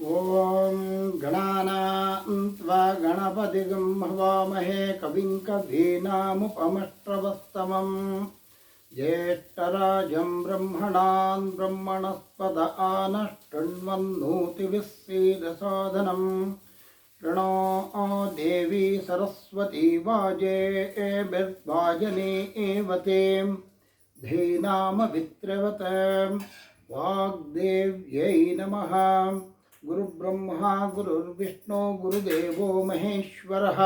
ॐ गणानां त्वा गणपतिगं हवामहे कविं कवीनामुपमष्ट्रवस्तमम् ज्येष्ठराजं ब्रह्मणान् ब्रह्मणस्पद आनष्टण्वन्नोतिविस्सीदसाधनम् ऋणो देवी सरस्वती वाजे एभिर्वाजने एव ते। धीनामभित्रवत वाग्देव्यै नमः गुरुब्रह्मा गुरुर्विष्णु गुरुदेवो महेश्वरः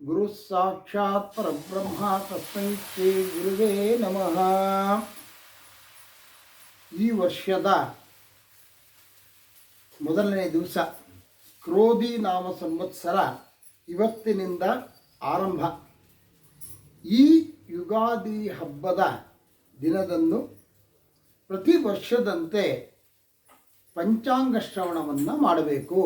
गुरुः साक्षात् परब्रह्म तस्मै ಶ್ರೀ ಗುರುವೇ ನಮಃ ಈ ವರ್ಷದ ಮೊದಲನೇ ದಿವಸ ಕ್ರೋಧಿ ನಾಮ ಸಂವತ್ಸರ ಇವತ್ತಿನಿಂದ ಆರಂಭ ಈ ಯುಗಾದಿ ಹಬ್ಬದ ದಿನದಂದು ಪ್ರತಿ ವರ್ಷದಂತೆ ಪಂಚಾಂಗ ಶ್ರವಣವನ್ನು ಮಾಡಬೇಕು.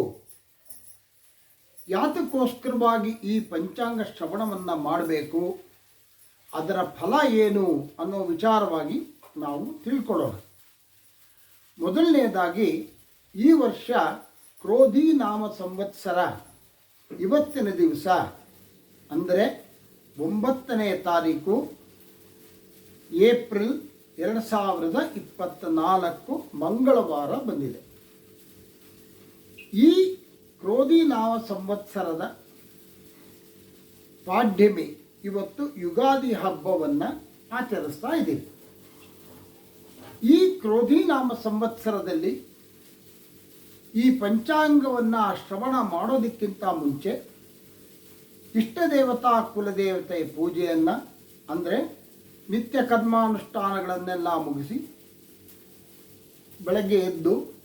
ಯಾತಕ್ಕೋಸ್ಕರವಾಗಿ ಈ ಪಂಚಾಂಗ ಶ್ರವಣವನ್ನು ಮಾಡಬೇಕು? ಅದರ ಫಲ ಏನು ಅನ್ನೋ ವಿಚಾರವಾಗಿ ನಾವು ತಿಳ್ಕೊಳ್ಳೋಣ. ಮೊದಲನೆಯದಾಗಿ ಈ ವರ್ಷ ಕ್ರೋಧಿ ನಾಮ ಸಂವತ್ಸರ, ಇವತ್ತಿನ ದಿವಸ, ಅಂದರೆ ಒಂಬತ್ತನೇ ತಾರೀಕು, ಏಪ್ರಿಲ್ ಎರಡು ಸಾವಿರದ ಇಪ್ಪತ್ತ ನಾಲ್ಕು ಮಂಗಳವಾರ ಬಂದಿದೆ. ಈ ಕ್ರೋಧಿ ನಾಮ ಸಂವತ್ಸರದ ಪಾಡ್ಯಮಿ ಇವತ್ತು ಯುಗಾದಿ ಹಬ್ಬವನ್ನು ಆಚರಿಸ್ತಾ ಇದ್ದೀವಿ. ಈ ಕ್ರೋಧಿ ನಾಮ ಸಂವತ್ಸರದಲ್ಲಿ ಈ ಪಂಚಾಂಗವನ್ನು ಶ್ರವಣ ಮಾಡೋದಕ್ಕಿಂತ ಮುಂಚೆ ಇಷ್ಟ ದೇವತಾ ಕುಲದೇವತೆ ಪೂಜೆಯನ್ನು ಅಂದರೆ ನಿತ್ಯ ಕರ್ಮಾನುಷ್ಠಾನಗಳನ್ನೆಲ್ಲ ಮುಗಿಸಿ ಬೆಳಗ್ಗೆ ಎದ್ದು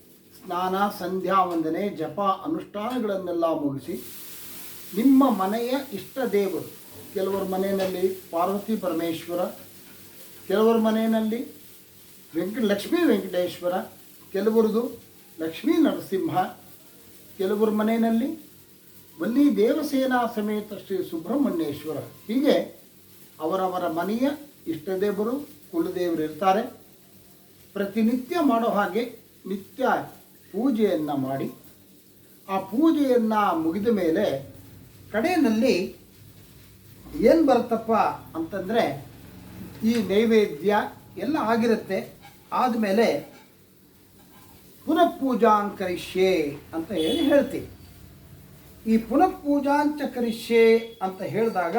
ಸ್ನಾನ ಸಂಧ್ಯಾ ವಂದನೆ ಜಪ, ಅನುಷ್ಠಾನಗಳನ್ನೆಲ್ಲ ಮುಗಿಸಿ ನಿಮ್ಮ ಮನೆಯ ಇಷ್ಟ ದೇವರು, ಕೆಲವರ ಮನೆಯಲ್ಲಿ ಪಾರ್ವತಿ ಪರಮೇಶ್ವರ, ಕೆಲವರ ಮನೆಯಲ್ಲಿ ವೆಂಕಟ ಲಕ್ಷ್ಮೀ ವೆಂಕಟೇಶ್ವರ, ಕೆಲವರದು ಲಕ್ಷ್ಮೀ ನರಸಿಂಹ, ಕೆಲವರ ಮನೆಯಲ್ಲಿ ವಲ್ಲಿ ದೇವಸೇನಾ ಸಮೇತ ಶ್ರೀ ಸುಬ್ರಹ್ಮಣ್ಯೇಶ್ವರ. ಹೀಗೆ ಅವರವರ ಮನೆಯ ಇಷ್ಟದೇವರು ಕುಲದೇವರು ಇರ್ತಾರೆ. ಪ್ರತಿನಿತ್ಯ ಮಾಡೋ ಹಾಗೆ ನಿತ್ಯ ಪೂಜೆಯನ್ನು ಮಾಡಿ, ಆ ಪೂಜೆಯನ್ನು ಮುಗಿದ ಮೇಲೆ ಕಡೆಯಲ್ಲಿ ಏನು ಬರುತ್ತಪ್ಪ ಅಂತಂದರೆ ಈ ನೈವೇದ್ಯ ಎಲ್ಲ ಆಗಿರುತ್ತೆ. ಆದಮೇಲೆ ಪುನಃ ಪೂಜಾನ್ ಕರಿಷ್ಯೆ ಅಂತ ಹೇಳಿ ಹೇಳ್ತೀವಿ. ಈ ಪುನಃ ಪೂಜಾಂಚ ಕರಿಷ್ಯೆ ಅಂತ ಹೇಳಿದಾಗ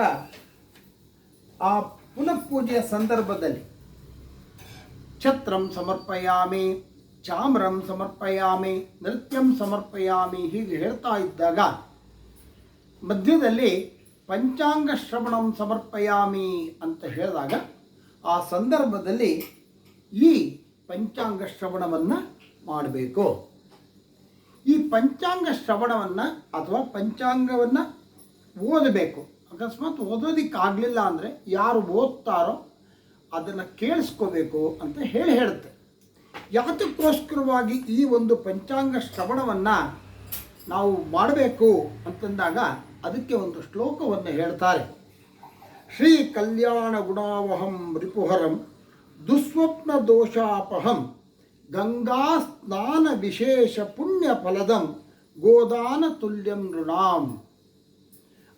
ಆ ಪುನಃ ಪೂಜೆಯ ಸಂದರ್ಭದಲ್ಲಿ ಛತ್ರಂ ಸಮರ್ಪಯಾಮಿ. ಚಾಮ್ರಂ ಸಮರ್ಪಯಾಮಿ, ನೃತ್ಯಂ ಸಮರ್ಪಯಾಮಿ ಹೀಗೆ ಹೇಳ್ತಾ ಇದ್ದಾಗ ಮಧ್ಯದಲ್ಲಿ ಪಂಚಾಂಗ ಶ್ರವಣಂ ಸಮರ್ಪಯಾಮಿ ಅಂತ ಹೇಳಿದಾಗ ಆ ಸಂದರ್ಭದಲ್ಲಿ ಈ ಪಂಚಾಂಗ ಶ್ರವಣವನ್ನು ಮಾಡಬೇಕು. ಈ ಪಂಚಾಂಗ ಶ್ರವಣವನ್ನು ಅಥವಾ ಪಂಚಾಂಗವನ್ನು ಓದಬೇಕು. ಅಕಸ್ಮಾತ್ ಓದೋದಕ್ಕಾಗಲಿಲ್ಲ ಅಂದರೆ ಯಾರು ಓದ್ತಾರೋ ಅದನ್ನು ಕೇಳಿಸ್ಕೋಬೇಕು ಅಂತ ಹೇಳಿ ಹೇಳುತ್ತೆ. ಯಾತಕ್ಕೋಸ್ಕರವಾಗಿ ಈ ಒಂದು ಪಂಚಾಂಗ ಶ್ರವಣವನ್ನು ನಾವು ಮಾಡಬೇಕು ಅಂತಂದಾಗ ಅದಕ್ಕೆ ಒಂದು ಶ್ಲೋಕವನ್ನು ಹೇಳ್ತಾರೆ. ಶ್ರೀ ಕಲ್ಯಾಣ ಗುಣಾವಹಂ ರಿಪುಹರಂ ದುಸ್ವಪ್ನ ದೋಷಾಪಹಂ ಗಂಗಾ ಸ್ನಾನ ವಿಶೇಷ ಪುಣ್ಯ ಫಲದಂ ಗೋದಾನ ತುಲ್ಯಂ ನೃಣಾಂ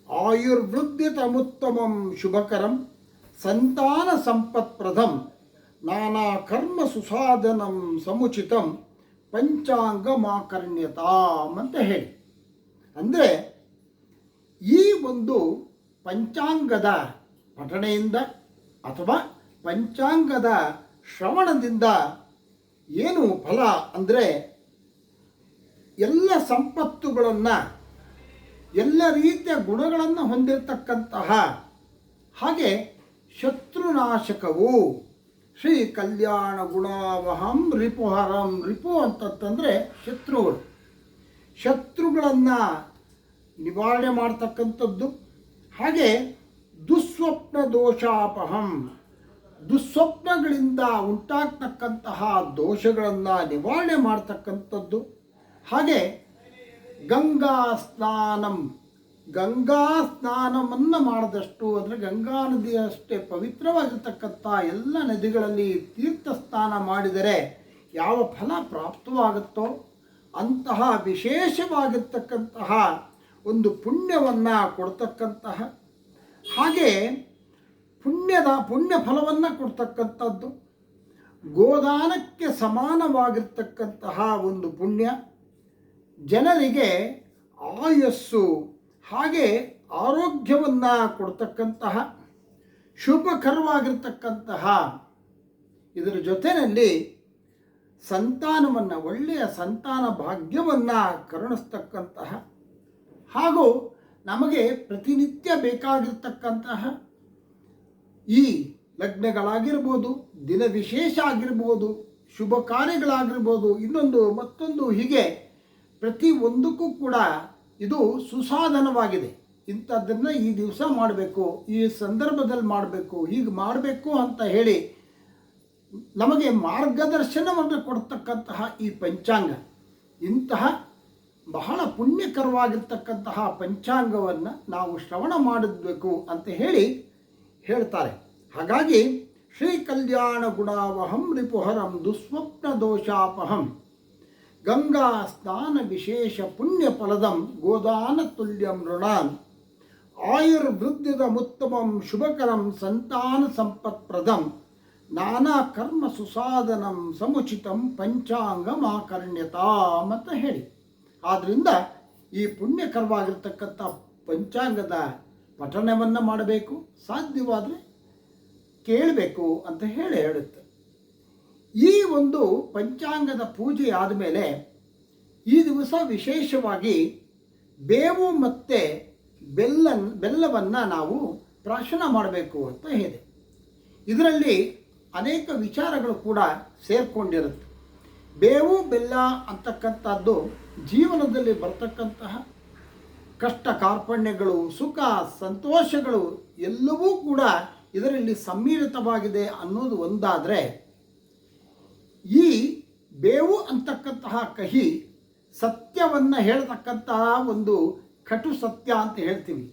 ಆಯುರ್ವೃದ್ಧಿತಮುತ್ತಮಂ ಶುಭಕರಂ ಸಂತಾನ ಸಂಪತ್ಪ್ರದಂ ನಾನಾ ಕರ್ಮ ಸುಸಾಧನಂ ಸಮುಚಿತಂ ಪಂಚಾಂಗ ಮಾಕರ್ಣ್ಯತಾಂ ಅಂತ ಹೇಳಿ. ಅಂದರೆ ಈ ಒಂದು ಪಂಚಾಂಗದ ಪಠಣೆಯಿಂದ ಅಥವಾ ಪಂಚಾಂಗದ ಶ್ರವಣದಿಂದ ಏನು ಫಲ ಅಂದರೆ ಎಲ್ಲ ಸಂಪತ್ತುಗಳನ್ನು, ಎಲ್ಲ ರೀತಿಯ ಗುಣಗಳನ್ನು ಹೊಂದಿರತಕ್ಕಂತಹ ಹಾಗೆ ಶತ್ರುನಾಶಕವು. ಶ್ರೀ ಕಲ್ಯಾಣ ಗುಣಾವಹಂ ರಿಪುಹರಂ. ರಿಪು ಅಂತಂತಂದರೆ ಶತ್ರುಗಳು. ಶತ್ರುಗಳನ್ನು ನಿವಾರಣೆ ಮಾಡ್ತಕ್ಕಂಥದ್ದು. ಹಾಗೆ ದುಸ್ವಪ್ನ ದೋಷಾಪಹಂ. ದುಸ್ವಪ್ನಗಳಿಂದ ಉಂಟಾಗ್ತಕ್ಕಂತಹ ದೋಷಗಳನ್ನು ನಿವಾರಣೆ ಮಾಡ್ತಕ್ಕಂಥದ್ದು. ಹಾಗೆ ಗಂಗಾ ಸ್ನಾನಂ. ಗಂಗಾ ಸ್ನಾನವನ್ನು ಮಾಡಿದಷ್ಟು ಅಂದರೆ ಗಂಗಾ ನದಿಯಷ್ಟೇ ಪವಿತ್ರವಾಗಿರ್ತಕ್ಕಂಥ ಎಲ್ಲ ನದಿಗಳಲ್ಲಿ ತೀರ್ಥ ಸ್ನಾನ ಮಾಡಿದರೆ ಯಾವ ಫಲ ಪ್ರಾಪ್ತವಾಗುತ್ತೋ ಅಂತಹ ವಿಶೇಷವಾಗಿರ್ತಕ್ಕಂತಹ ಒಂದು ಪುಣ್ಯವನ್ನು ಕೊಡ್ತಕ್ಕಂತಹ. ಹಾಗೆ ಪುಣ್ಯದ ಪುಣ್ಯ ಫಲವನ್ನು ಕೊಡ್ತಕ್ಕಂಥದ್ದು. ಗೋದಾನಕ್ಕೆ ಸಮಾನವಾಗಿರ್ತಕ್ಕಂತಹ ಒಂದು ಪುಣ್ಯ. ಜನರಿಗೆ ಆಯಸ್ಸು ಹಾಗೆ ಆರೋಗ್ಯವನ್ನು ಕೊಡ್ತಕ್ಕಂತಹ ಶುಭಕರವಾಗಿರ್ತಕ್ಕಂತಹ ಇದರ ಜೊತೆಯಲ್ಲಿ ಸಂತಾನವನ್ನು, ಒಳ್ಳೆಯ ಸಂತಾನ ಭಾಗ್ಯವನ್ನು ಕರುಣಿಸ್ತಕ್ಕಂತಹ ಹಾಗೂ ನಮಗೆ ಪ್ರತಿನಿತ್ಯ ಬೇಕಾಗಿರ್ತಕ್ಕಂತಹ ಈ ಲಗ್ನಗಳಾಗಿರ್ಬೋದು, ದಿನ ವಿಶೇಷ ಆಗಿರ್ಬೋದು, ಶುಭ ಕಾರ್ಯಗಳಾಗಿರ್ಬೋದು, ಇನ್ನೊಂದು ಮತ್ತೊಂದು ಹೀಗೆ ಪ್ರತಿ ಒಂದಕ್ಕೂ ಕೂಡ ಇದು ಸುಸಾಧನವಾಗಿದೆ. ಇಂಥದ್ದನ್ನು ಈ ದಿವಸ ಮಾಡಬೇಕು, ಈ ಸಂದರ್ಭದಲ್ಲಿ ಮಾಡಬೇಕು, ಹೀಗೆ ಮಾಡಬೇಕು ಅಂತ ಹೇಳಿ ನಮಗೆ ಮಾರ್ಗದರ್ಶನವನ್ನು ಕೊಡ್ತಕ್ಕಂತಹ ಈ ಪಂಚಾಂಗ, ಇಂತಹ ಬಹಳ ಪುಣ್ಯಕರವಾಗಿರ್ತಕ್ಕಂತಹ ಪಂಚಾಂಗವನ್ನು ನಾವು ಶ್ರವಣ ಮಾಡಬೇಕು ಅಂತ ಹೇಳಿ ಹೇಳ್ತಾರೆ. ಹಾಗಾಗಿ ಶ್ರೀ ಕಲ್ಯಾಣ ಗುಣಾವಹಂ ರಿಪುಹರಂ ದುಸ್ವಪ್ನ ದೋಷಾಪಹಂ. ಗಂಗಾ ಸ್ನಾನ ವಿಶೇಷ ಪುಣ್ಯ ಫಲದಂ ಗೋದಾನ ತುಲ್ಯಂ ಋಣಾನ್ ಆಯುರ್ವೃದ್ಧದ ಉತ್ತಮಂ ಶುಭಕರಂ ಸಂತಾನ ಸಂಪತ್ಪ್ರದಂ. ನಾನಾ ಕರ್ಮ ಸುಸಾಧನಂ ಸಮುಚಿತಂ ಪಂಚಾಂಗಮಾಕರ್ಣ್ಯತಾ ಅಂತ ಹೇಳಿ. ಆದ್ದರಿಂದ ಈ ಪುಣ್ಯಕರವಾಗಿರ್ತಕ್ಕಂಥ ಪಂಚಾಂಗದ ಪಠಣವನ್ನು ಮಾಡಬೇಕು, ಸಾಧ್ಯವಾದರೆ ಕೇಳಬೇಕು ಅಂತ ಹೇಳಿ ಹೇಳುತ್ತೆ. ಈ ಒಂದು ಪಂಚಾಂಗದ ಪೂಜೆ ಆದಮೇಲೆ ಈ ದಿವಸ ವಿಶೇಷವಾಗಿ ಬೇವು ಮತ್ತು ಬೆಲ್ಲ ಬೆಲ್ಲವನ್ನು ನಾವು ಪ್ರಾಶನ ಮಾಡಬೇಕು ಅಂತ ಹೇಳಿದೆ. ಇದರಲ್ಲಿ ಅನೇಕ ವಿಚಾರಗಳು ಕೂಡ ಸೇರಿಕೊಂಡಿರುತ್ತೆ. ಬೇವು, ಬೆಲ್ಲ ಅಂತಕ್ಕಂಥದ್ದು ಜೀವನದಲ್ಲಿ ಬರ್ತಕ್ಕಂತಹ ಕಷ್ಟ ಕಾರ್ಪಣ್ಯಗಳು, ಸುಖ, ಸಂತೋಷಗಳು ಎಲ್ಲವೂ ಕೂಡ ಇದರಲ್ಲಿ ಸಮ್ಮಿಳಿತವಾಗಿದೆ ಅನ್ನೋದು ಒಂದಾದರೆ ಈ ಬೇವು ಅಂತಕ್ಕಂತಹ ಕಹಿ ಸತ್ಯವನ್ನು ಹೇಳ್ತಕ್ಕಂತಹ ಒಂದು ಕಟು ಸತ್ಯ ಅಂತ ಹೇಳ್ತೀವಿ.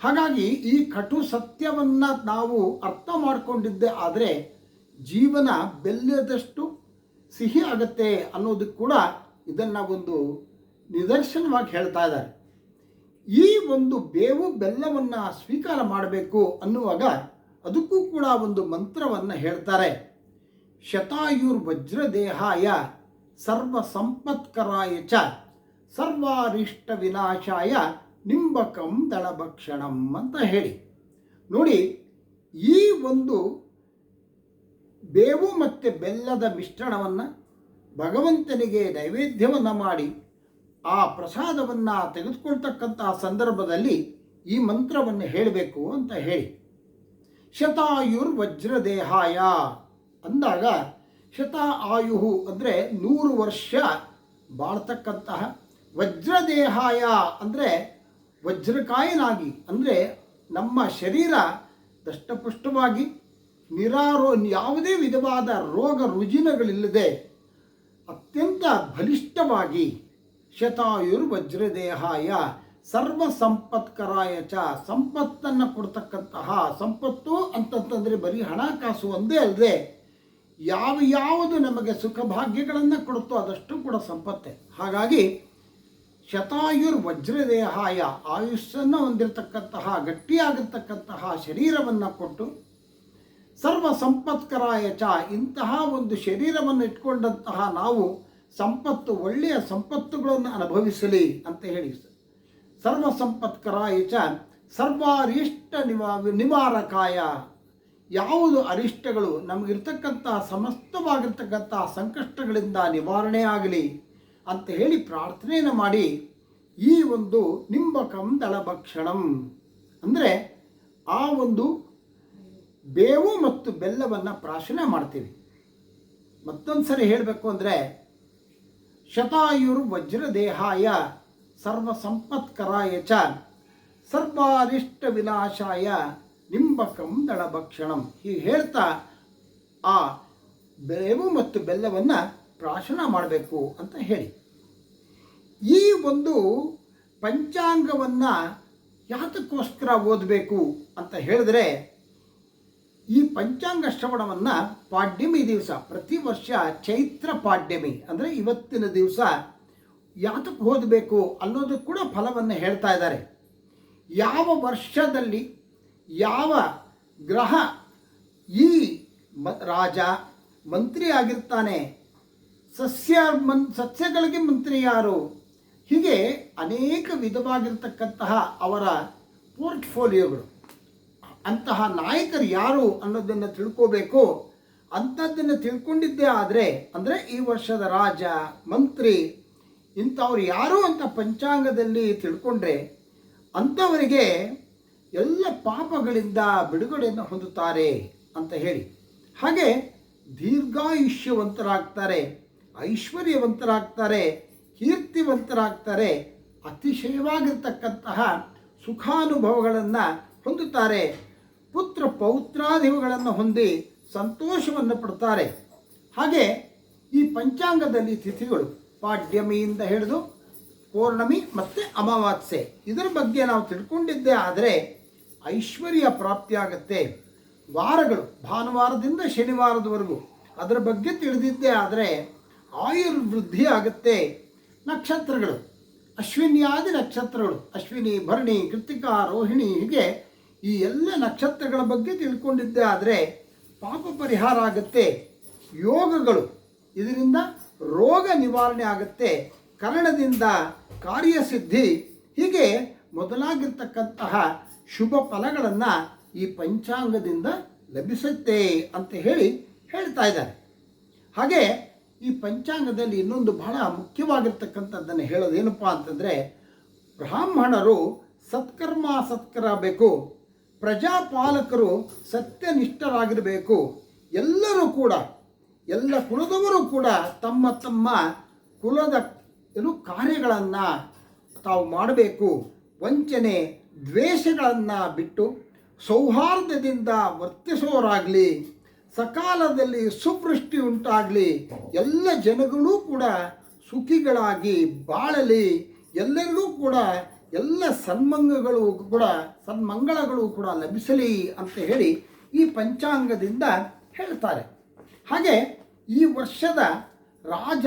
ಹಾಗಾಗಿ ಈ ಕಟು ಸತ್ಯವನ್ನು ನಾವು ಅರ್ಥ ಮಾಡಿಕೊಂಡಿದ್ದೆ ಆದರೆ ಜೀವನ ಬೆಲ್ಲದಷ್ಟು ಸಿಹಿ ಆಗುತ್ತೆ ಅನ್ನೋದಕ್ಕೆ ಕೂಡ ಇದನ್ನು ಒಂದು ನಿದರ್ಶನವಾಗಿ ಹೇಳ್ತಾ ಇದ್ದಾರೆ. ಈ ಒಂದು ಬೇವು ಬೆಲ್ಲವನ್ನು ಸ್ವೀಕಾರ ಮಾಡಬೇಕು ಅನ್ನುವಾಗ ಅದಕ್ಕೂ ಕೂಡ ಒಂದು ಮಂತ್ರವನ್ನು ಹೇಳ್ತಾರೆ. ಶತಾಯುರ್ ವಜ್ರದೇಹಾಯ ಸರ್ವ ಸಂಪತ್ಕರಾಯ ಚ ಸರ್ವಾರಿಷ್ಟ ವಿನಾಶಾಯ ನಿಂಬಕಂ ದಳಭಕ್ಷಣಂ ಅಂತ ಹೇಳಿ. ನೋಡಿ, ಈ ಒಂದು ಬೇವು ಮತ್ತು ಬೆಲ್ಲದ ಮಿಶ್ರಣವನ್ನು ಭಗವಂತನಿಗೆ ನೈವೇದ್ಯವನ್ನು ಮಾಡಿ ಆ ಪ್ರಸಾದವನ್ನು ತೆಗೆದುಕೊಳ್ತಕ್ಕಂತಹ ಸಂದರ್ಭದಲ್ಲಿ ಈ ಮಂತ್ರವನ್ನು ಹೇಳಬೇಕು ಅಂತ ಹೇಳಿ. ಶತಾಯುರ್ ವಜ್ರದೇಹಾಯ ಅಂದಾಗ ಶತ ಆಯು ಅಂದರೆ ನೂರು ವರ್ಷ ಬಾಳ್ತಕ್ಕಂತಹ ವಜ್ರದೇಹಾಯ ಅಂದರೆ ವಜ್ರಕಾಯನಾಗಿ ಅಂದರೆ ನಮ್ಮ ಶರೀರ ದಷ್ಟಪುಷ್ಟವಾಗಿ ನಿರಾರೋ ಯಾವುದೇ ವಿಧವಾದ ರೋಗ ರುಜಿನಗಳಿಲ್ಲದೆ ಅತ್ಯಂತ ಬಲಿಷ್ಠವಾಗಿ ಶತಾಯುರ್ ವಜ್ರದೇಹಾಯ ಸರ್ವ ಸಂಪತ್ಕರಾಯ ಚ ಸಂಪತ್ತನ್ನು ಕೊಡ್ತಕ್ಕಂತಹ ಸಂಪತ್ತು ಅಂತಂತಂದರೆ ಬರೀ ಹಣಕಾಸು ಒಂದೇ ಅಲ್ಲದೆ ಯಾವ ಯಾವುದು ನಮಗೆ ಸುಖ ಭಾಗ್ಯಗಳನ್ನು ಕೊಡುತ್ತೋ ಅದಷ್ಟು ಕೂಡ ಸಂಪತ್ತೆ. ಹಾಗಾಗಿ ಶತಾಯುರ್ ವಜ್ರದೇಹಾಯ ಆಯುಷ್ಯನ್ನು ಹೊಂದಿರತಕ್ಕಂತಹ, ಗಟ್ಟಿಯಾಗಿರ್ತಕ್ಕಂತಹ ಶರೀರವನ್ನು ಕೊಟ್ಟು ಸರ್ವ ಸಂಪತ್ಕರಾಯ ಚ ಇಂತಹ ಒಂದು ಶರೀರವನ್ನು ಇಟ್ಕೊಂಡಂತಹ ನಾವು ಸಂಪತ್ತು, ಒಳ್ಳೆಯ ಸಂಪತ್ತುಗಳನ್ನು ಅನುಭವಿಸಲಿ ಅಂತ ಹೇಳಿ. ಸರ್ವ ಸಂಪತ್ಕರಾಯ ಚ ಸರ್ವಾರಿಷ್ಟ ನಿವಾ, ನಿವಾರಕಾಯ ಯಾವುದು ಅರಿಷ್ಟಗಳು ನಮಗಿರ್ತಕ್ಕಂತಹ ಸಮಸ್ತವಾಗಿರ್ತಕ್ಕಂಥ ಸಂಕಷ್ಟಗಳಿಂದ ನಿವಾರಣೆ ಆಗಲಿ ಅಂತ ಹೇಳಿ ಪ್ರಾರ್ಥನೆಯನ್ನು ಮಾಡಿ ಈ ಒಂದು ನಿಂಬಕಂ ದಳಭಕ್ಷಣಂ ಅಂದರೆ ಆ ಒಂದು ಬೇವು ಮತ್ತು ಬೆಲ್ಲವನ್ನು ಪ್ರಾಶನ ಮಾಡ್ತೀವಿ. ಮತ್ತೊಂದು ಸರಿ ಹೇಳಬೇಕು ಅಂದರೆ, ಶತಾಯುರ್ ವಜ್ರದೇಹಾಯ ಸರ್ವ ಸಂಪತ್ಕರಾಯ ಚ, ಸರ್ವಾರಿಷ್ಟ ವಿನಾಶಾಯ ನಿಂಬಕಂ ದಳಭಕ್ಷಣಂ. ಹೀಗೆ ಹೇಳ್ತಾ ಆ ಬೇವು ಮತ್ತು ಬೆಲ್ಲವನ್ನು ಪ್ರಾಶನ ಮಾಡಬೇಕು ಅಂತ ಹೇಳಿ. ಈ ಒಂದು ಪಂಚಾಂಗವನ್ನು ಯಾತಕ್ಕೋಸ್ಕರ ಓದಬೇಕು ಅಂತ ಹೇಳಿದ್ರೆ ಈ ಪಂಚಾಂಗ ಶ್ರವಣವನ್ನು ಪಾಡ್ಯಮಿ ದಿವಸ, ಪ್ರತಿ ವರ್ಷ ಚೈತ್ರ ಪಾಡ್ಯಮಿ, ಅಂದರೆ ಇವತ್ತಿನ ದಿವಸ ಯಾತಕ್ಕೆ ಓದಬೇಕು ಅನ್ನೋದು ಕೂಡ ಫಲವನ್ನು ಹೇಳ್ತಾ ಇದ್ದಾರೆ. ಯಾವ ವರ್ಷದಲ್ಲಿ ಯಾವ ಗ್ರಹ ಈ ಮ ರಾಜ ಮಂತ್ರಿ ಆಗಿರ್ತಾನೆ ಸಸ್ಯ ಮನ್ ಸಸ್ಯಗಳಿಗೆ ಮಂತ್ರಿ ಯಾರು? ಹೀಗೆ ಅನೇಕ ವಿಧವಾಗಿರ್ತಕ್ಕಂತಹ ಅವರ ಪೋರ್ಟ್ಫೋಲಿಯೋಗಳು. ಅಂತಹ ನಾಯಕರು ಯಾರು ಅನ್ನೋದನ್ನು ತಿಳ್ಕೋಬೇಕು. ಅಂಥದ್ದನ್ನು ತಿಳ್ಕೊಂಡಿದ್ದೇ ಆದರೆ, ಅಂದರೆ ಈ ವರ್ಷದ ರಾಜ, ಮಂತ್ರಿ, ಇಂಥವ್ರು ಯಾರು ಅಂತ ಪಂಚಾಂಗದಲ್ಲಿ ತಿಳ್ಕೊಂಡ್ರೆ, ಅಂಥವರಿಗೆ ಎಲ್ಲ ಪಾಪಗಳಿಂದ ಬಿಡುಗಡೆಯನ್ನು ಹೊಂದುತ್ತಾರೆ ಅಂತ ಹೇಳಿ. ಹಾಗೆ ದೀರ್ಘಾಯುಷ್ಯವಂತರಾಗ್ತಾರೆ, ಐಶ್ವರ್ಯವಂತರಾಗ್ತಾರೆ, ಕೀರ್ತಿವಂತರಾಗ್ತಾರೆ, ಅತಿಶಯವಾಗಿರ್ತಕ್ಕಂತಹ ಸುಖಾನುಭವಗಳನ್ನು ಹೊಂದುತ್ತಾರೆ. ಪುತ್ರ ಪೌತ್ರಾದಿಗಳನ್ನು ಹೊಂದಿ ಸಂತೋಷವನ್ನು ಪಡ್ತಾರೆ. ಹಾಗೆ ಈ ಪಂಚಾಂಗದಲ್ಲಿ ತಿಥಿಗಳು ಪಾಡ್ಯಮಿಯಿಂದ ಹಿಡಿದು ಪೌರ್ಣಮಿ ಮತ್ತು ಅಮಾವಾಸ್ಯೆ. ಇದರ ಬಗ್ಗೆ ನಾವು ತಿಳ್ಕೊಂಡಿದ್ದೇ ಆದರೆ ಐಶ್ವರ್ಯ ಪ್ರಾಪ್ತಿಯಾಗತ್ತೆ. ವಾರಗಳು, ಭಾನುವಾರದಿಂದ ಶನಿವಾರದವರೆಗೂ. ಅದರ ಬಗ್ಗೆ ತಿಳಿದಿದ್ದೇ ಆದರೆ ಆಯುರ್ವೃದ್ಧಿ ಆಗುತ್ತೆ. ನಕ್ಷತ್ರಗಳು, ಅಶ್ವಿನಿಯಾದಿ ನಕ್ಷತ್ರಗಳು, ಅಶ್ವಿನಿ, ಭರಣಿ ಕೃತಿಕಾ ರೋಹಿಣಿ ಹೀಗೆ ಈ ಎಲ್ಲ ನಕ್ಷತ್ರಗಳ ಬಗ್ಗೆ ತಿಳ್ಕೊಂಡಿದ್ದೆ ಆದರೆ ಪಾಪ ಪರಿಹಾರ ಆಗುತ್ತೆ. ಯೋಗಗಳು, ಇದರಿಂದ ರೋಗ ನಿವಾರಣೆ ಆಗುತ್ತೆ. ಕನ್ನಡದಿಂದ ಕಾರ್ಯಸಿದ್ಧಿ ಹೀಗೆ ಮೊದಲಾಗಿರ್ತಕ್ಕಂತಹ ಶುಭ ಫಲಗಳನ್ನು ಈ ಪಂಚಾಂಗದಿಂದ ಲಭಿಸುತ್ತೆ ಅಂತ ಹೇಳಿ ಹೇಳ್ತಾ ಇದ್ದಾರೆ. ಹಾಗೆ ಈ ಪಂಚಾಂಗದಲ್ಲಿ ಇನ್ನೊಂದು ಬಹಳ ಮುಖ್ಯವಾಗಿರ್ತಕ್ಕಂಥದ್ದನ್ನು ಹೇಳೋದೇನಪ್ಪ ಅಂತಂದರೆ, ಬ್ರಾಹ್ಮಣರು ಸತ್ಕರ್ಮ ಸತ್ಕರಬೇಕು ಪ್ರಜಾಪಾಲಕರು ಸತ್ಯನಿಷ್ಠರಾಗಿರಬೇಕು, ಎಲ್ಲರೂ ಕೂಡ, ಎಲ್ಲ ಕುಲದವರು ಕೂಡ ತಮ್ಮ ತಮ್ಮ ಕುಲದ ಏನು ಕಾರ್ಯಗಳನ್ನು ತಾವು ಮಾಡಬೇಕು, ವಂಚನೆ ದ್ವೇಷಗಳನ್ನು ಬಿಟ್ಟು ಸೌಹಾರ್ದದಿಂದ ವರ್ತಿಸೋರಾಗಲಿ, ಸಕಾಲದಲ್ಲಿ ಸುವೃಷ್ಟಿ ಉಂಟಾಗಲಿ, ಎಲ್ಲ ಜನಗಳೂ ಕೂಡ ಸುಖಿಗಳಾಗಿ ಬಾಳಲಿ, ಎಲ್ಲರಿಗೂ ಕೂಡ ಎಲ್ಲ ಸನ್ಮಂಗಗಳು ಕೂಡ, ಸನ್ಮಂಗಳಗಳು ಕೂಡ ಲಭಿಸಲಿ ಅಂತ ಹೇಳಿ ಈ ಪಂಚಾಂಗದಿಂದ ಹೇಳ್ತಾರೆ. ಹಾಗೆ ಈ ವರ್ಷದ ರಾಜ,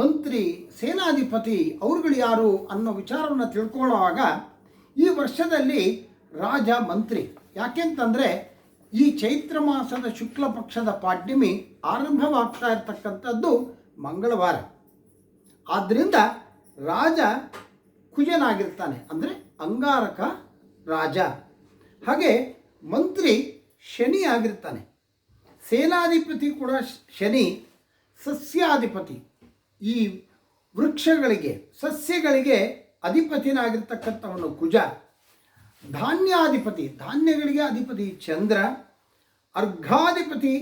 ಮಂತ್ರಿ, ಸೇನಾಧಿಪತಿ ಅವರುಗಳು ಯಾರು ಅನ್ನೋ ವಿಚಾರವನ್ನು ತಿಳ್ಕೊಳ್ಳುವಾಗ ಈ ವರ್ಷದಲ್ಲಿ ರಾಜ ಮಂತ್ರಿ. ಯಾಕೆಂತಂದರೆ ಈ ಚೈತ್ರ ಮಾಸದ ಶುಕ್ಲ ಪಕ್ಷದ ಪಾಡ್ಯಮಿ ಆರಂಭವಾಗ್ತಾ ಇರತಕ್ಕಂಥದ್ದು ಮಂಗಳವಾರ. ಆದ್ದರಿಂದ ರಾಜ ಕುಜನಾಗಿರ್ತಾನೆ. ಅಂದರೆ ಅಂಗಾರಕ ರಾಜ. ಹಾಗೆ ಮಂತ್ರಿ ಶನಿ ಆಗಿರ್ತಾನೆ. ಸೇನಾಧಿಪತಿ ಕೂಡ ಶನಿ, ಸಸ್ಯಾಧಿಪತಿ. ಈ ವೃಕ್ಷಗಳಿಗೆ, ಸಸ್ಯಗಳಿಗೆ ಅಧಿಪತಿನಾಗಿರ್ತಕ್ಕಂಥವನು ಕುಜ. ಧಾನ್ಯಾಧಿಪತಿ, ಧಾನ್ಯಗಳಿಗೆ ಅಧಿಪತಿ ಚಂದ್ರ, ಅರ್ಘಾಧಿಪತಿ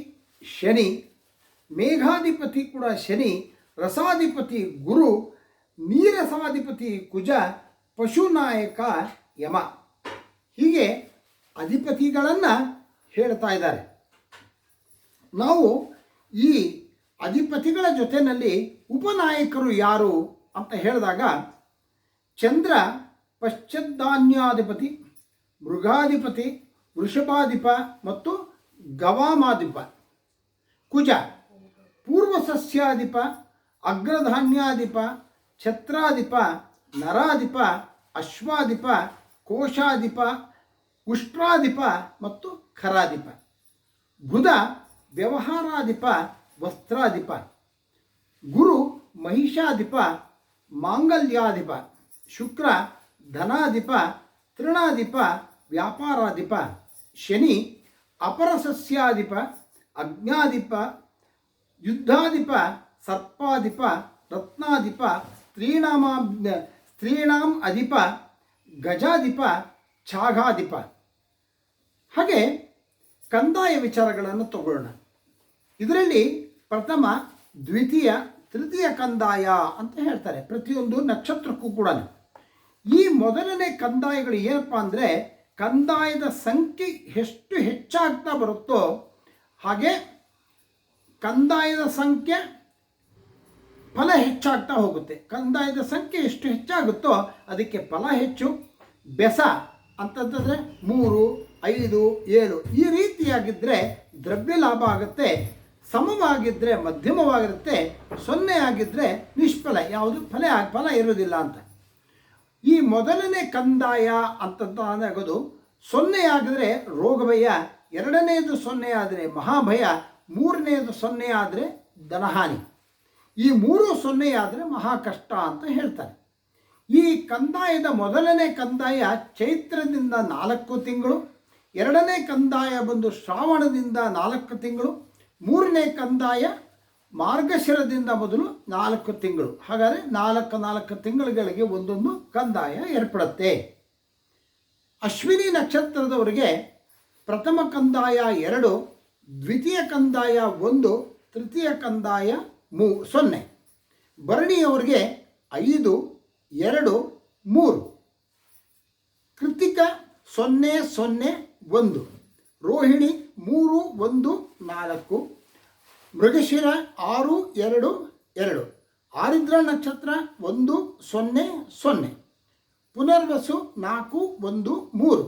ಶನಿ, ಮೇಘಾಧಿಪತಿ ಕೂಡ ಶನಿ, ರಸಾಧಿಪತಿ ಗುರು, ನೀರಸಾಧಿಪತಿ ಕುಜ, ಪಶುನಾಯಕ ಯಮ. ಹೀಗೆ ಅಧಿಪತಿಗಳನ್ನು ಹೇಳ್ತಾ ಇದ್ದಾರೆ. ನಾವು ಈ ಅಧಿಪತಿಗಳ ಜೊತೆಯಲ್ಲಿ ಉಪನಾಯಕರು ಯಾರು ಅಂತ ಹೇಳಿದಾಗ ಚಂದ್ರ ಪಶ್ಚದ್ದಾನ್ಯಾಧಿಪತಿ ಮೃಗಾಧಿಪತಿ, ವೃಷಭಾಧಿಪ ಮತ್ತು ಗವಾಮಾಧಿಪ. ಕುಜ ಪೂರ್ವ ಸಸ್ಯಾಧಿಪ ಅಗ್ರಧಾನ್ಯಾಧಿಪ, ಛತ್ರಾಧಿಪ, ನರಾಧಿಪ, ಅಶ್ವಾಧಿಪ, ಕೋಶಾಧಿಪ, ಉಷ್ಟ್ರಾಧಿಪ ಮತ್ತು ಖರಾಧಿಪ. ಬುಧ ವ್ಯವಹಾರಾಧಿಪ, ವಸ್ತ್ರಾಧಿಪ. ಗುರು ಮಹಿಷಾಧಿಪ, ಮಾಂಗಲ್ಯಾಧಿಪ. ಶುಕ್ರ, ಧನಾಧಿಪ, ತೃಣಾಧಿಪ, ವ್ಯಾಪಾರಾಧಿಪ, ಶನಿ, ಅಪರಸಸ್ಯಾಧಿಪ, ಅಜ್ಞಾಧಿಪ, ಯುದ್ಧಾಧಿಪ, ಸರ್ಪಾಧಿಪ, ರತ್ನಾಧಿಪ ಸ್ತ್ರೀಣಾಮ ಸ್ತ್ರೀಣಾಂ ಅಧಿಪ, ಗಜಾಧಿಪ, ಛಾಗಾಧಿಪ. ಹಾಗೆ ಕಂದಾಯ ವಿಚಾರಗಳನ್ನು ತಗೊಳ್ಳೋಣ. ಇದರಲ್ಲಿ ಪ್ರಥಮ, ದ್ವಿತೀಯ, ತೃತೀಯ ಕಂದಾಯ ಅಂತ ಹೇಳ್ತಾರೆ. ಪ್ರತಿಯೊಂದು ನಕ್ಷತ್ರಕ್ಕೂ ಕೂಡ ಈ ಮೊದಲನೇ ಕಂದಾಯಗಳು ಏನಪ್ಪ ಅಂದರೆ ಕಂದಾಯದ ಸಂಖ್ಯೆ ಎಷ್ಟು ಹೆಚ್ಚಾಗ್ತಾ ಬರುತ್ತೋ ಹಾಗೆ ಕಂದಾಯದ ಸಂಖ್ಯೆ ಫಲ ಹೆಚ್ಚಾಗ್ತಾ ಹೋಗುತ್ತೆ. ಕಂದಾಯದ ಸಂಖ್ಯೆ ಎಷ್ಟು ಹೆಚ್ಚಾಗುತ್ತೋ ಅದಕ್ಕೆ ಫಲ ಹೆಚ್ಚು, ಬೆಸ ಅಂತಂತಂದರೆ ಮೂರು, ಐದು, ಏಳು ಈ ರೀತಿಯಾಗಿದ್ದರೆ ದ್ರವ್ಯ ಲಾಭ ಆಗುತ್ತೆ ಸಮವಾಗಿದ್ದರೆ ಮಧ್ಯಮವಾಗಿರುತ್ತೆ, ಸೊನ್ನೆ ಆಗಿದ್ದರೆ ನಿಷ್ಫಲ, ಯಾವುದು ಫಲ ಫಲ ಇರೋದಿಲ್ಲ ಅಂತ. ಈ ಮೊದಲನೇ ಕಂದಾಯ ಅಂತಂತ ಆಗೋದು ಸೊನ್ನೆ ಆಗಿದ್ರೆ ರೋಗಭಯ ಎರಡನೆಯದು ಸೊನ್ನೆ ಆದರೆ ಮಹಾಭಯ ಮೂರನೆಯದು ಸೊನ್ನೆ ಆದರೆ ಧನಹಾನಿ ಈ ಮೂರು ಸೊನ್ನೆ ಆದರೆ ಮಹಾ ಕಷ್ಟ ಅಂತ ಹೇಳ್ತಾರೆ. ಈ ಕಂದಾಯದ ಮೊದಲನೇ ಕಂದಾಯ ಚೈತ್ರದಿಂದ ನಾಲ್ಕು ತಿಂಗಳು, ಎರಡನೇ ಕಂದಾಯ ಬಂದು ಶ್ರಾವಣದಿಂದ ನಾಲ್ಕು ತಿಂಗಳು, ಮೂರನೇ ಕಂದಾಯ ಮಾರ್ಗಶಿರದಿಂದ ಮೊದಲು ನಾಲ್ಕು ತಿಂಗಳು. ಹಾಗಾದರೆ ನಾಲ್ಕು ನಾಲ್ಕು ತಿಂಗಳುಗಳಿಗೆ ಒಂದೊಂದು ಕಂದಾಯ ಏರ್ಪಡುತ್ತೆ. ಅಶ್ವಿನಿ ನಕ್ಷತ್ರದವರಿಗೆ ಪ್ರಥಮ ಕಂದಾಯ ಎರಡು, ದ್ವಿತೀಯ ಕಂದಾಯ ಒಂದು, ತೃತೀಯ ಕಂದಾಯ ಮೂ, ಸೊನ್ನೆ. ಭರಣಿಯವರಿಗೆ ಐದು, ಎರಡು, ಮೂರು. ಕೃತಿಕ ಸೊನ್ನೆ ಸೊನ್ನೆ, ಒಂದು. ರೋಹಿಣಿ ಮೂರು, ಒಂದು, ನಾಲ್ಕು. ಮೃಗಶಿರ ಆರು, ಎರಡು ಎರಡು. ಆರಿದ್ರ ನಕ್ಷತ್ರ ಒಂದು, ಸೊನ್ನೆ ಸೊನ್ನೆ. ಪುನರ್ವಸು ನಾಲ್ಕು, ಒಂದು, ಮೂರು.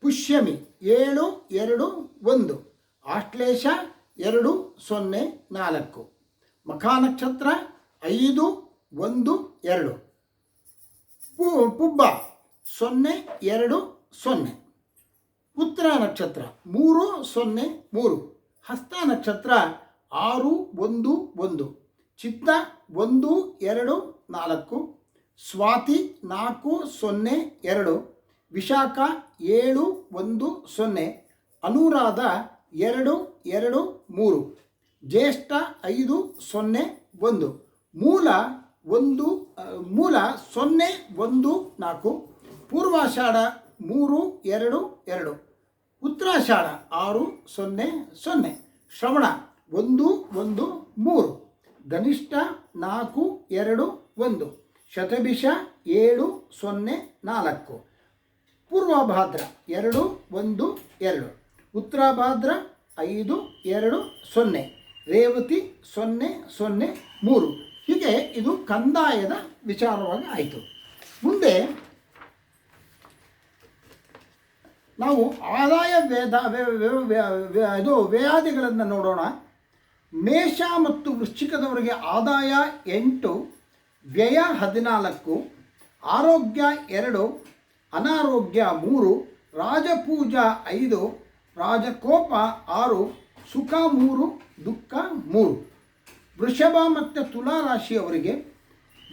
ಪುಷ್ಯಮಿ ಏಳು, ಎರಡು, ಒಂದು. ಆಶ್ಲೇಷ ಎರಡು, ಸೊನ್ನೆ, ನಾಲ್ಕು. ಮಖಾ ನಕ್ಷತ್ರ ಐದು, ಒಂದು, ಎರಡು. ಪು, ಪುಬ್ಬ. ಸೊನ್ನೆ, ಎರಡು, ಸೊನ್ನೆ. ಉತ್ತರ ನಕ್ಷತ್ರ ಮೂರು, ಸೊನ್ನೆ, ಮೂರು. ಹಸ್ತ ನಕ್ಷತ್ರ ಆರು, ಒಂದು ಒಂದು. ಚಿತ್ತ ಒಂದು, ಎರಡು, ನಾಲ್ಕು. ಸ್ವಾತಿ, ನಾಲ್ಕು, ಸೊನ್ನೆ, ಎರಡು. ವಿಶಾಖ, ಏಳು, ಒಂದು, ಸೊನ್ನೆ. ಅನುರಾಧ, ಎರಡು ಎರಡು, ಮೂರು. ಜ್ಯೇಷ್ಠ, ಐದು, ಸೊನ್ನೆ, ಒಂದು. ಮೂಲ ಒಂದು ಮೂಲ, ಸೊನ್ನೆ, ಒಂದು, ನಾಲ್ಕು. ಪೂರ್ವಾಷಾಢ, ಮೂರು, ಎರಡು ಎರಡು. ಉತ್ತರಾಷಾಢ, ಆರು, ಸೊನ್ನೆ ಸೊನ್ನೆ. ಶ್ರವಣ ಒಂದು ಒಂದು, ಮೂರು. ಗನಿಷ್ಠ ನಾಲ್ಕು, ಎರಡು, ಒಂದು. ಶತಭಿಷ ಏಳು, ಸೊನ್ನೆ, ನಾಲ್ಕು. ಪೂರ್ವಭಾದ್ರ ಎರಡು, ಒಂದು, ಎರಡು. ಉತ್ತರಭಾದ್ರ ಐದು, ಎರಡು, ಸೊನ್ನೆ. ರೇವತಿ ಸೊನ್ನೆ ಸೊನ್ನೆ, ಮೂರು. ಹೀಗೆ ಇದು ಕಂದಾಯದ ವಿಚಾರವಾಗಿ ಆಯಿತು. ಮುಂದೆ ನಾವು ಆದಾಯ ವೇದ ಇದು ವ್ಯಾಧಿಗಳನ್ನು ನೋಡೋಣ. ಮೇಷ ಮತ್ತು ವೃಶ್ಚಿಕದವರಿಗೆ ಆದಾಯ ಎಂಟು, ವ್ಯಯ ಹದಿನಾಲ್ಕು, ಆರೋಗ್ಯ ಎರಡು, ಅನಾರೋಗ್ಯ ಮೂರು, ರಾಜಪೂಜಾ ಐದು, ರಾಜಕೋಪ ಆರು, ಸುಖ ಮೂರು, ದುಃಖ ಮೂರು. ವೃಷಭ ಮತ್ತು ತುಲಾ ರಾಶಿಯವರಿಗೆ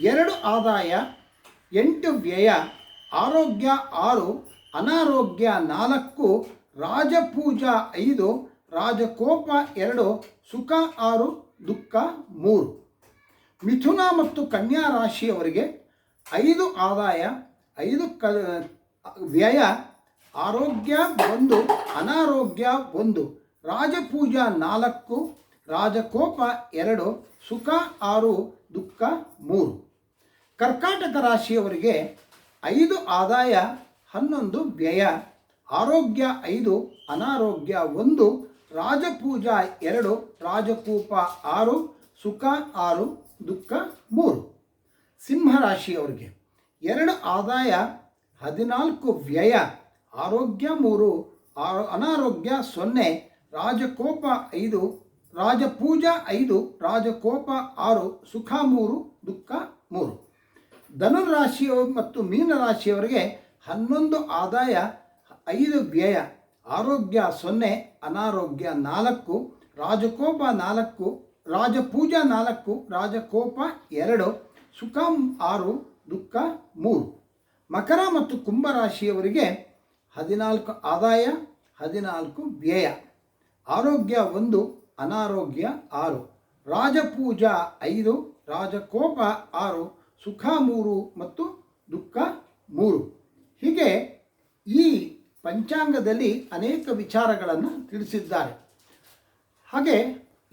ಎರಡು ಆದಾಯ, ಎಂಟು ವ್ಯಯ, ಆರೋಗ್ಯ ಆರು, ಅನಾರೋಗ್ಯ ನಾಲ್ಕು, ರಾಜಪೂಜಾ ಐದು ರಾಜಕೋಪ ಎರಡು, ಸುಖ ಆರು, ದುಃಖ ಮೂರು. ಮಿಥುನ ಮತ್ತು ಕನ್ಯಾ ರಾಶಿಯವರಿಗೆ ಐದು ಆದಾಯ, ಐದು ಕ ವ್ಯಯ, ಆರೋಗ್ಯ ಒಂದು, ಅನಾರೋಗ್ಯ ಒಂದು. ರಾಜಪೂಜಾ ನಾಲ್ಕು, ರಾಜಕೋಪ ಎರಡು, ಸುಖ ಆರು, ದುಃಖ ಮೂರು. ಕರ್ಕಾಟಕ ರಾಶಿಯವರಿಗೆ ಐದು ಆದಾಯ, ಹನ್ನೊಂದು ವ್ಯಯ, ಆರೋಗ್ಯ ಐದು, ಅನಾರೋಗ್ಯ ಒಂದು ರಾಜಪೂಜಾ ಎರಡು, ರಾಜಕೂಪ ಆರು, ಸುಖ ಆರು, ದುಃಖ ಮೂರು. ಸಿಂಹರಾಶಿಯವರಿಗೆ ಎರಡು ಆದಾಯ, ಹದಿನಾಲ್ಕು ವ್ಯಯ, ಆರೋಗ್ಯ ಮೂರು ಅನಾರೋಗ್ಯ ಸೊನ್ನೆ, ರಾಜಕೋಪ ಐದು, ರಾಜಪೂಜಾ ಐದು, ರಾಜಕೋಪ ಆರು, ಸುಖ ಮೂರು, ದುಃಖ ಮೂರು. ಧನುರಾಶಿಯವರು ಮತ್ತು ಮೀನರಾಶಿಯವರಿಗೆ ಹನ್ನೊಂದು ಆದಾಯ, ಐದು ವ್ಯಯ, ಆರೋಗ್ಯ ಸೊನ್ನೆ ಅನಾರೋಗ್ಯ ನಾಲ್ಕು, ರಾಜಕೋಪ ನಾಲ್ಕು, ರಾಜಪೂಜಾ ನಾಲ್ಕು, ರಾಜಕೋಪ ಎರಡು, ಸುಖ ಆರು, ದುಃಖ ಮೂರು. ಮಕರ ಮತ್ತು ಕುಂಭರಾಶಿಯವರಿಗೆ ಹದಿನಾಲ್ಕು ಆದಾಯ, ಹದಿನಾಲ್ಕು ವ್ಯಯ. ಆರೋಗ್ಯ ಒಂದು, ಅನಾರೋಗ್ಯ ಆರು. ರಾಜಪೂಜಾ ಐದು, ರಾಜಕೋಪ ಆರು, ಸುಖ ಮೂರು ಮತ್ತು ದುಃಖ ಮೂರು. ಹೀಗೆ ಈ ಪಂಚಾಂಗದಲ್ಲಿ ಅನೇಕ ವಿಚಾರಗಳನ್ನು ತಿಳಿಸಿದ್ದಾರೆ. ಹಾಗೆ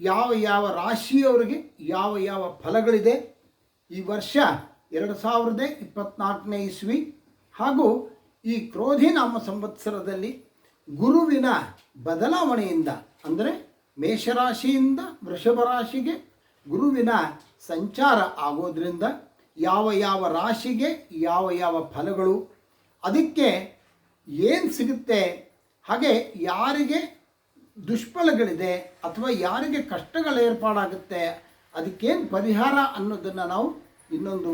ಯಾವ ಯಾವ ರಾಶಿಯವರಿಗೆ ಯಾವ ಯಾವ ಫಲಗಳಿದೆ ಈ ವರ್ಷ ಎರಡು ಸಾವಿರದ ಇಪ್ಪತ್ನಾಲ್ಕನೇ ಇಸ್ವಿ ಹಾಗೂ ಈ ಕ್ರೋಧಿ ನಾಮ ಸಂವತ್ಸರದಲ್ಲಿ ಗುರುವಿನ ಬದಲಾವಣೆಯಿಂದ ಅಂದರೆ ಮೇಷರಾಶಿಯಿಂದ ವೃಷಭ ರಾಶಿಗೆ ಗುರುವಿನ ಸಂಚಾರ ಆಗೋದ್ರಿಂದ ಯಾವ ಯಾವ ರಾಶಿಗೆ ಯಾವ ಯಾವ ಫಲಗಳು, ಅದಕ್ಕೆ ಏನು ಸಿಗುತ್ತೆ? ಹಾಗೆ ಯಾರಿಗೆ ದುಷ್ಫಲಗಳಿದೆ ಅಥವಾ ಯಾರಿಗೆ ಕಷ್ಟಗಳು ಏರ್ಪಾಡಾಗುತ್ತೆ? ಅದಕ್ಕೇನು ಪರಿಹಾರ ಅನ್ನೋದನ್ನು ನಾವು ಇನ್ನೊಂದು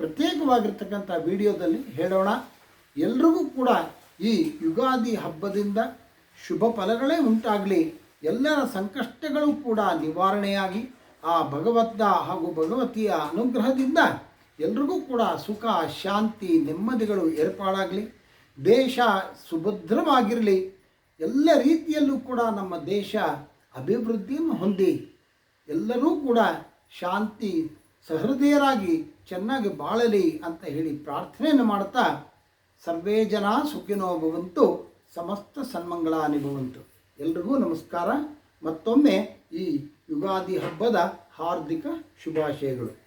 ಪ್ರತ್ಯೇಕವಾಗಿರ್ತಕ್ಕಂಥ ವಿಡಿಯೋದಲ್ಲಿ ಹೇಳೋಣ. ಎಲ್ರಿಗೂ ಕೂಡ ಈ ಯುಗಾದಿ ಹಬ್ಬದಿಂದ ಶುಭ ಫಲಗಳೇ ಉಂಟಾಗಲಿ. ಎಲ್ಲರ ಸಂಕಷ್ಟಗಳು ಕೂಡ ನಿವಾರಣೆಯಾಗಿ ಆ ಭಗವದ್ದ ಹಾಗೂ ಭಗವತಿಯ ಅನುಗ್ರಹದಿಂದ ಎಲ್ರಿಗೂ ಕೂಡ ಸುಖ, ಶಾಂತಿ, ನೆಮ್ಮದಿಗಳು ಏರ್ಪಾಡಾಗಲಿ. ದೇಶ ಸುಭದ್ರವಾಗಿರಲಿ, ಎಲ್ಲ ರೀತಿಯಲ್ಲೂ ಕೂಡ ನಮ್ಮ ದೇಶ ಅಭಿವೃದ್ಧಿಯನ್ನು ಹೊಂದಿ, ಎಲ್ಲರೂ ಕೂಡ ಶಾಂತಿ, ಸಹೃದಯರಾಗಿ ಚೆನ್ನಾಗಿ ಬಾಳಲಿ ಅಂತ ಹೇಳಿ ಪ್ರಾರ್ಥನೆಯನ್ನು ಮಾಡ್ತಾ ಸರ್ವೇ ಜನ ಸುಖಿನೋ ಭವಂತು, ಸಮಸ್ತ ಸನ್ಮಂಗಳ ಅನುಭವಂತು ಎಲ್ರಿಗೂ ನಮಸ್ಕಾರ. ಮತ್ತೊಮ್ಮೆ ಈ ಯುಗಾದಿ ಹಬ್ಬದ ಹಾರ್ದಿಕ ಶುಭಾಶಯಗಳು.